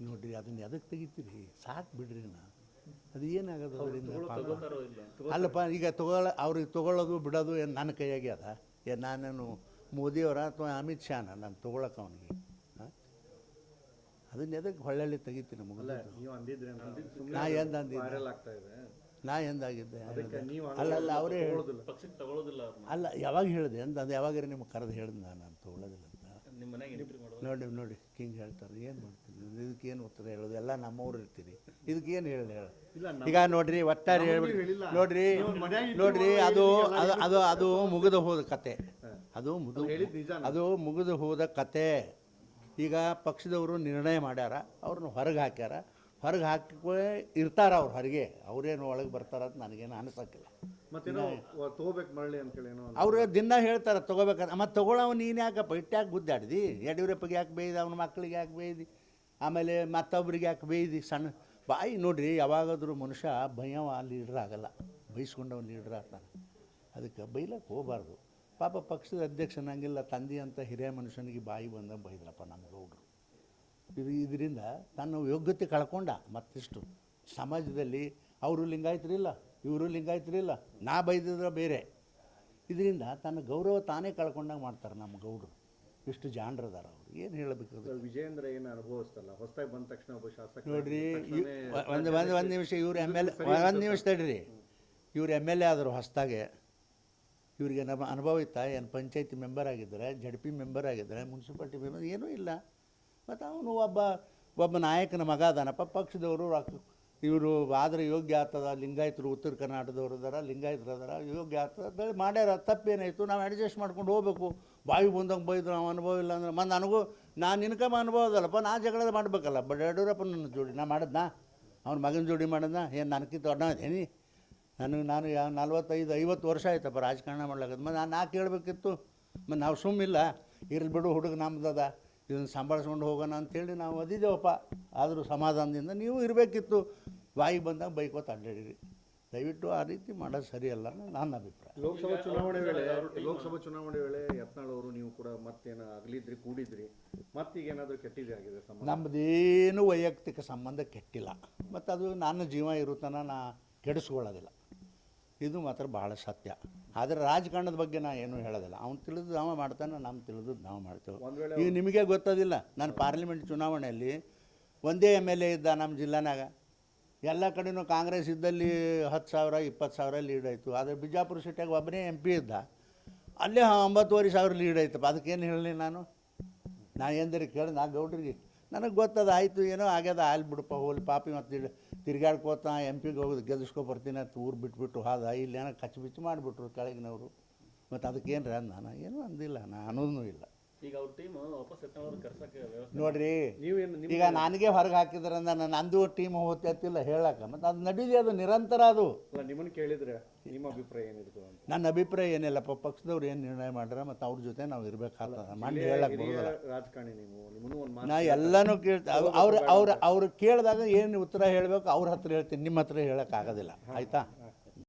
ನೋಡ್ರಿ ಅದನ್ನ ಎದಕ್ಕೆ ತೆಗಿತೀರಿ? ಸಾಕು ಬಿಡ್ರಿ ನಾ. ಅದು ಏನಾಗೋದು ಅದರಿಂದ? ಇಲ್ಲ ಅಲ್ಲಪ್ಪ ಈಗ ತಗೊಳ್ಳ ಅವ್ರಿಗೆ ತಗೊಳ್ಳೋದು ಬಿಡೋದು ಏನು ನನ್ನ ಕೈಯಾಗೆ ಅದ? ಏ ನಾನೇನು ಮೋದಿಯವರ ಅಥವಾ ಅಮಿತ್ ಶಾನ? ನಾನು ತೊಗೊಳಕ್ಕೆ ಅವನಿಗೆ. ಅದನ್ನ ಎದಕ್ಕೆ ಹೊಳ್ಳಳ್ಳಿ ತೆಗಿತೀನಿ ಮುಗಿದ? ನಾ ಎಂದ ನಾ ಎಂದಾಗಿದ್ದೆ ಅಲ್ಲ ಅಲ್ಲ ಅವರೇ ಅವ್ರನ್ನ ಅಲ್ಲ ಯಾವಾಗ ಹೇಳಿದೆ? ಅಂತ ಅದು ಯಾವಾಗ ನಿಮ್ಗೆ ಕರೆದು ಹೇಳಿದ್ ನಾನು ನಾನು ತೊಗೊಳ್ಳೋದಿಲ್ಲ ನಿಮ್ಮ ಮನೆಗೆ ಎಂಟ್ರಿ ಮಾಡೋದು ನೋಡಿ ನೋಡಿ ಹಿಂಗೆ ಹೇಳ್ತಾರೆ ಏನು ಮಾಡ್ತೀರಿ? ಇದಕ್ಕೆ ಏನು ಉತ್ತರ ಹೇಳೋದು? ಎಲ್ಲ ನಮ್ಮವ್ರು ಇರ್ತೀರಿ. ಇದಕ್ಕೆ ಏನು ಹೇಳಿ ಹೇಳ? ಇಲ್ಲ, ಈಗ ನೋಡ್ರಿ ಒಟ್ಟಾರೆ ಹೇಳ್ಬಿಡಿ. ನೋಡ್ರಿ ನೋಡ್ರಿ ಅದು ಅದು ಅದು ಅದು ಮುಗಿದು ಹೋದ ಕತೆ. ಅದು ಮುಗಿದು? ಅದು ಮುಗಿದು ಹೋದ ಕತೆ. ಈಗ ಪಕ್ಷದವರು ನಿರ್ಣಯ ಮಾಡ್ಯಾರ ಅವ್ರನ್ನ ಹೊರಗೆ ಹಾಕ್ಯಾರ. ಹೊರಗೆ ಹಾಕಿ ಇರ್ತಾರ ಅವ್ರು ಹೊರಗೆ. ಅವರೇನು ಒಳಗೆ ಬರ್ತಾರ ಅಂತ ನನಗೇನು ಅನ್ಸಕ್ಕಿಲ್ಲ. ಮತ್ತೇನೋ ತಗೋಬೇಕು ಮರಳಿ ಅವರು ದಿನ ಹೇಳ್ತಾರೆ ತೊಗೋಬೇಕಂತ. ಮತ್ತು ತೊಗೊಳವ ನೀನು ಯಾಕಪ್ಪ ಇಟ್ಟ್ಯಾಕೆ ಗುದ್ದಾಡ್ದಿ? ಯಡಿಯೂರಪ್ಪಗೆ ಯಾಕೆ ಬೇಯ್ದು? ಅವನ ಮಕ್ಕಳಿಗೆ ಯಾಕೆ ಬೇಯ್ದು? ಆಮೇಲೆ ಮತ್ತೊಬ್ರಿಗೆ ಯಾಕೆ ಬೇಯ್ದು? ಸಣ್ಣ ಬಾಯಿ ನೋಡ್ರಿ ಯಾವಾಗಾದ್ರೂ ಮನುಷ್ಯ ಭಯವ ಲೀಡ್ರ್ ಆಗಲ್ಲ. ಬೈಸ್ಕೊಂಡವ್ ಲೀಡ್ರ್ ಆಗ್ತಾನೆ. ಅದಕ್ಕೆ ಬೈಲಕ್ಕೆ ಹೋಗಬಾರ್ದು. ಪಾಪ ಪಕ್ಷದ ಅಧ್ಯಕ್ಷನಾಗಿಲ್ಲ ತಂದೆ ಅಂತ ಹಿರಿಯ ಮನುಷ್ಯನಿಗೆ ಬಾಯಿ ಬಂದ ಬೈದ್ರಪ್ಪ ನಮ್ಮ ಗೌಡ್ರು. ಇದು ಇದರಿಂದ ತನ್ನ ಯೋಗ್ಯತೆ ಕಳ್ಕೊಂಡ ಮತ್ತಿಷ್ಟು. ಸಮಾಜದಲ್ಲಿ ಅವರು ಲಿಂಗಾಯತರಿಲ್ಲ. ಇವರು ಲಿಂಗಾಯತರಿಲ್ಲ ನಾ ಬೈದಿದ್ರೆ ಬೇರೆ. ಇದರಿಂದ ತನ್ನ ಗೌರವ ತಾನೇ ಕಳ್ಕೊಂಡಂಗೆ ಮಾಡ್ತಾರೆ ನಮ್ಮ ಗೌಡರು. ಇಷ್ಟು ಜಾಣರದಾರ ಅವರು. ಏನು ಹೇಳಬೇಕು ವಿಜಯೇಂದ್ರ ಏನು ಅನುಭವಿಸ್ತಲ್ಲ? ಹೊಸದಾಗಿ ಬಂದ ತಕ್ಷಣ ಒಬ್ಬ ಶಾಸಕ ನೋಡ್ರಿ ಒಂದು ಒಂದು ಒಂದು ನಿಮಿಷ ಇವ್ರು ಎಂ ಎಲ್ ಒಂದು ನಿಮಿಷ ತಡ್ರಿ. ಇವ್ರು ಎಂ ಎಲ್ ಎ ಆದರು ಹೊಸದಾಗೆ. ಇವರಿಗೆ ನಮ್ಮ ಅನುಭವ ಇತ್ತಾ? ಏನು ಪಂಚಾಯತಿ ಮೆಂಬರ್ ಆಗಿದ್ದಾರೆ ಜಡ್ ಪಿ ಮೆಂಬರ್ ಆಗಿದ್ದಾರೆ ಮುನ್ಸಿಪಾಲ್ಟಿ ಮೆಂಬರ್ ಏನೂ ಇಲ್ಲ. ಮತ್ತು ಅವನು ಒಬ್ಬ ಒಬ್ಬ ನಾಯಕನ ಮಗ ಅದಾನಪ್ಪ ಪಕ್ಷದವರು ಇವರು ಆದರೆ ಯೋಗ್ಯ ಆಗ್ತದ? ಲಿಂಗಾಯತರು ಉತ್ತರ ಕರ್ನಾಟಕದವ್ರು ಅದಾರ ಲಿಂಗಾಯತರು ಅದಾರ ಯೋಗ್ಯ ಆಗ್ತದ? ಮಾಡ್ಯಾರ, ತಪ್ಪೇನಾಯಿತು? ನಾವು ಅಡ್ಜಸ್ಟ್ ಮಾಡ್ಕೊಂಡು ಹೋಗ್ಬೇಕು. ಬಾವಿ ಬಂದಂಗೆ ಬೈದ್ರು, ನಾವು ಅನುಭವ ಇಲ್ಲ ಅಂದ್ರೆ ಮತ್ತು ನನಗೂ, ನಾನು ಇನ್ಕಮ್ ಅನುಭವ ಅದಲ್ಲಪ್ಪ, ನಾ ಜಗಳ ಮಾಡಬೇಕಲ್ಲ. ಬಟ್ ಯಡಿಯೂರಪ್ಪ ನನ್ನ ಜೋಡಿ, ನಾ ಮಾಡಿದ್ನಾ? ಅವ್ನ ಮಗನ ಜೋಡಿ ಮಾಡಿದ್ನ? ಏನು ನನಗಿಂತ ಅದೇನಿ ನನಗೆ, ನಾನು ಯಾ, ನಲ್ವತ್ತೈದು, ಐವತ್ತು ವರ್ಷ ಆಯ್ತಪ್ಪ ರಾಜಕಾರಣ ಮಾಡ್ಲಾಕದ್. ಮತ್ತು ನಾನು ನಾ ಕೇಳಬೇಕಿತ್ತು ಮತ್ತು ನಾವು ಸುಮ್ಮಿಲ್ಲ. ಇರಲಿ ಬಿಡು, ಹುಡುಗ ನಮ್ದದ. ಇದನ್ನು ಸಂಭಾಳಿಸ್ಕೊಂಡು ಹೋಗೋಣ ಅಂಥೇಳಿ ನಾವು ಅದಿದ್ದೇವಪ್ಪ ಆದರೂ ಸಮಾಧಾನದಿಂದ ನೀವು ಇರಬೇಕಿತ್ತು. ಬಾಯಿಗೆ ಬಂದಾಗ ಬೈಕೋತ ಅಡ್ಡಾಡಿರಿ. ದಯವಿಟ್ಟು ಆ ರೀತಿ ಮಾಡೋದು ಸರಿಯಲ್ಲ ನನ್ನ ಅಭಿಪ್ರಾಯ. ಲೋಕಸಭಾ ಚುನಾವಣೆ ವೇಳೆ ಲೋಕಸಭಾ ಚುನಾವಣೆ ವೇಳೆ ಯತ್ನಾಳ್ ಅವರು ನೀವು ಕೂಡ ಮತ್ತೇನು ಅಗಲಿದ್ರಿ ಕೂಡಿದ್ರಿ ಮತ್ತೀಗ ಏನಾದರೂ ಕೆಟ್ಟಿದೆ ಆಗಿದೆ ನಮ್ಮದೇನು ವೈಯಕ್ತಿಕ ಸಂಬಂಧ ಕೆಟ್ಟಿಲ್ಲ. ಮತ್ತು ಅದು ನನ್ನ ಜೀವ ಇರುತ್ತಾನ ನಾ ಕೆಡಿಸ್ಕೊಳ್ಳೋದಿಲ್ಲ. ಇದು ಮಾತ್ರ ಭಾಳ ಸತ್ಯ. ಆದರೆ ರಾಜಕಾರಣದ ಬಗ್ಗೆ ನಾ ಏನೂ ಹೇಳೋದಿಲ್ಲ. ಅವ್ನು ತಿಳಿದು ನಾವು ಮಾಡ್ತಾನೆ ನಮ್ಮ ತಿಳಿದು ನಾವು ಮಾಡ್ತೇವೆ. ಈಗ ನಿಮಗೆ ಗೊತ್ತದಿಲ್ಲ ನಾನು ಪಾರ್ಲಿಮೆಂಟ್ ಚುನಾವಣೆಯಲ್ಲಿ ಒಂದೇ ಎಂ ಎಲ್ ಎ ಇದ್ದ ನಮ್ಮ ಜಿಲ್ಲಾನಾಗ. ಎಲ್ಲ ಕಡೆನೂ ಕಾಂಗ್ರೆಸ್ ಇದ್ದಲ್ಲಿ ಹತ್ತು ಸಾವಿರ ಇಪ್ಪತ್ತು ಸಾವಿರ ಲೀಡ್ ಆಯಿತು. ಆದರೆ ಬಿಜಾಪುರ ಸಿಟಿಯಾಗ ಒಬ್ಬನೇ ಎಂ ಪಿ ಇದ್ದ. ಅಲ್ಲೇ ಒಂಬತ್ತುವರೆ ಸಾವಿರ ಲೀಡ್ ಆಯ್ತಪ್ಪ. ಅದಕ್ಕೇನು ಹೇಳಲಿ ನಾನು? ನಾ ಎಂದರೆ ಕೇಳಿ ನಾ ಗೌಡ್ರಿಗೆ ನನಗೆ ಗೊತ್ತದ, ಆಯಿತು, ಏನೋ ಆಗ್ಯದ ಆಯ್ಲು ಬಿಡಪ್ಪ ಹೋಲಿ ಪಾಪಿ ಮತ್ತು ತಿರ್ಗಾಡ್ಕೋತ ಎಂ ಪಿಗೆ ಹೋಗೋದು ಗೆಲ್ಲಿಸ್ಕೊ ಬರ್ತೀನಿ ಅಂತ ಊರು ಬಿಟ್ಬಿಟ್ಟು ಹಾದ ಇಲ್ಲಿ ಏನೋ ಕಚ್ಚಿ ಬಿಚ್ಚು ಮಾಡಿಬಿಟ್ರು ಕೆಳಗಿನವರು. ಮತ್ತು ಅದಕ್ಕೇನು ರೀ ನಾನು ಏನೂ ಅಂದಿಲ್ಲ ನಾನು ಅನ್ನೋದೂ ಇಲ್ಲ. ಈಗ ಅವ್ರ ಟೀಮ್ ವಾಪಸ್ ಎತ್ತನವ್ರು ಕರ್ಸಕ್ಕೆ ವ್ಯವಸ್ಥೆ ನೋಡ್ರಿ ನೀವೇನು ನಿಮ್ಮ ಈಗ ನನಗೆ ಹೊರಗೆ ಹಾಕಿದ್ರಂದ ನಾನು ನಂದು ಟೀಮ್ ಹೋಗ್ತಿಲ್ಲ ಹೇಳಕ್ಕೆ ಮತ್ತೆ ಅದು ನಡೀಲಿ ಅದು ನಿರಂತರ ಅದು. ನಿಮ್ಮನ್ನ ನಿಮ್ಮನ್ನು ಕೇಳಿದ್ರೆ ನಿಮ್ಮ ಅಭಿಪ್ರಾಯ ಏನಿರ್ತದೆ ಅಂತ? ನನ್ನ ಅಭಿಪ್ರಾಯ ಏನಿಲ್ಲಪ್ಪ ಪಕ್ಷದವ್ರು ಏನು ನಿರ್ಣಯ ಮಾಡ್ಯಾರ ಮತ್ತೆ ಅವ್ರ ಜೊತೆ ನಾವು ಇರಬೇಕಾಗ್ತದೆ ಮಾಡಿ ಹೇಳಕ್ಕೆ ಹಿರಿಯ ಬರೋದಿಲ್ಲ. ರಾಜಕಾರಣಿ ನೀವು ನಿಮ್ಮನ್ನು ಒಂದು ನಾ ಎಲ್ಲನೂ ಕೇಳ್ತಾ ಅವ್ರು ಅವ್ರು ಅವ್ರು ಕೇಳಿದಾಗ ಏನು ಉತ್ತರ ಹೇಳಬೇಕು ಅವ್ರ ಹತ್ರ ಹೇಳ್ತೀನಿ ನಿಮ್ಮ ಹತ್ರ ಹೇಳೋಕ್ಕಾಗೋದಿಲ್ಲ ಆಯಿತಾ?